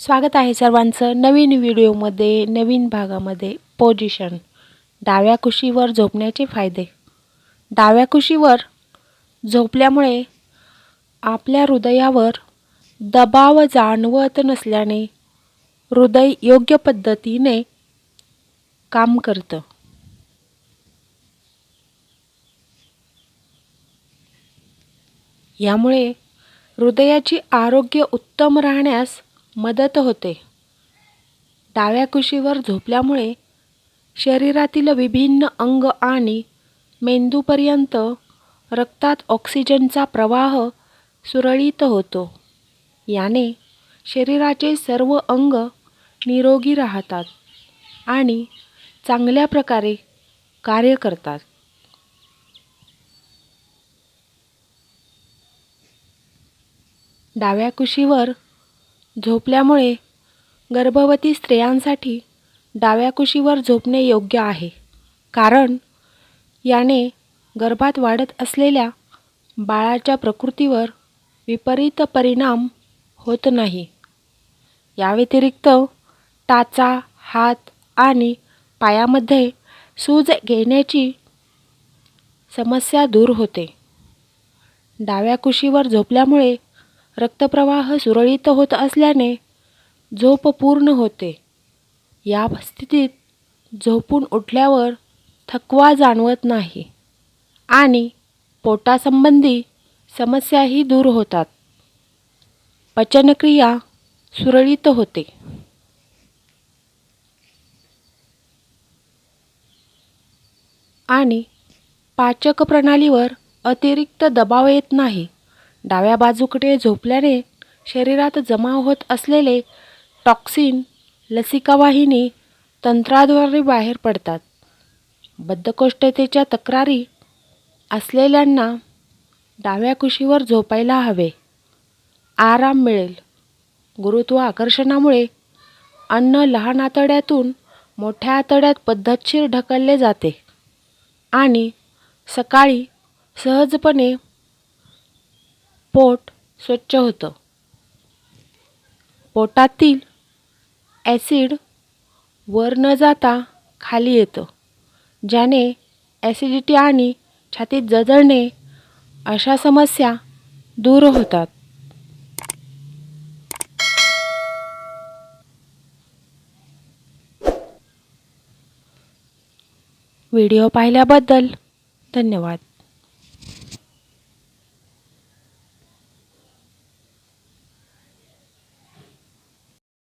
स्वागत आहे सर्वांचं नवीन व्हिडिओमध्ये नवीन भागामध्ये. पोजिशन डाव्या कुशीवर झोपण्याचे फायदे. डाव्या कुशीवर झोपल्यामुळे आपल्या हृदयावर दबाव जाणवत नसल्याने हृदय योग्य पद्धतीने काम करतं. यामुळे हृदयाची आरोग्य उत्तम राहण्यास मदत होते. डाव्या कुशीवर झोपल्यामुळे शरीरातील विभिन्न अंग आणि मेंदूपर्यंत रक्तात ऑक्सिजनचा प्रवाह सुरळीत होतो. याने शरीराचे सर्व अंग निरोगी राहतात आणि चांगल्या प्रकारे कार्य करतात. डाव्या कुशीवर झोपल्यामुळे गर्भवती स्त्रियांसाठी डाव्या कुशीवर झोपणे योग्य आहे. कारण याने गर्भात वाढत असलेल्या बाळाच्या प्रकृतीवर विपरीत परिणाम होत नाही. या व्यतिरिक्त टाचा हात आणि पायामध्ये सूज घेण्याची समस्या दूर होते. डाव्या कुशीवर झोपल्यामुळे रक्तप्रवाह सुरळीत होत असल्याने झोप पूर्ण होते. या स्थितीत झोपून उठल्यावर थकवा जाणवत नाही आणि पोटासंबंधी समस्याही दूर होतात. पचनक्रिया सुरळीत होते. आणि पाचक प्रणालीवर अतिरिक्त दबाव येत नाही. डाव्या बाजूकडे झोपल्याने शरीरात जमा होत असलेले टॉक्सिन लसिकावाहिनी तंत्राद्वारे बाहेर पडतात. बद्धकोष्ठतेच्या तक्रारी असलेल्यांना डाव्या कुशीवर झोपायला हवे. आराम मिळेल. गुरुत्व आकर्षणामुळे अन्न लहान आतड्यातून मोठ्या आतड्यात पद्धतशीर ढकलले जाते आणि सकाळी सहजपणे पोट स्वच्छ होतं. पोटातील ॲसिड वर न जाता खाली येतं ज्याने ॲसिडिटी आणि छातीत जजळणे अशा समस्या दूर होतात. व्हिडिओ पाहिल्याबद्दल धन्यवाद.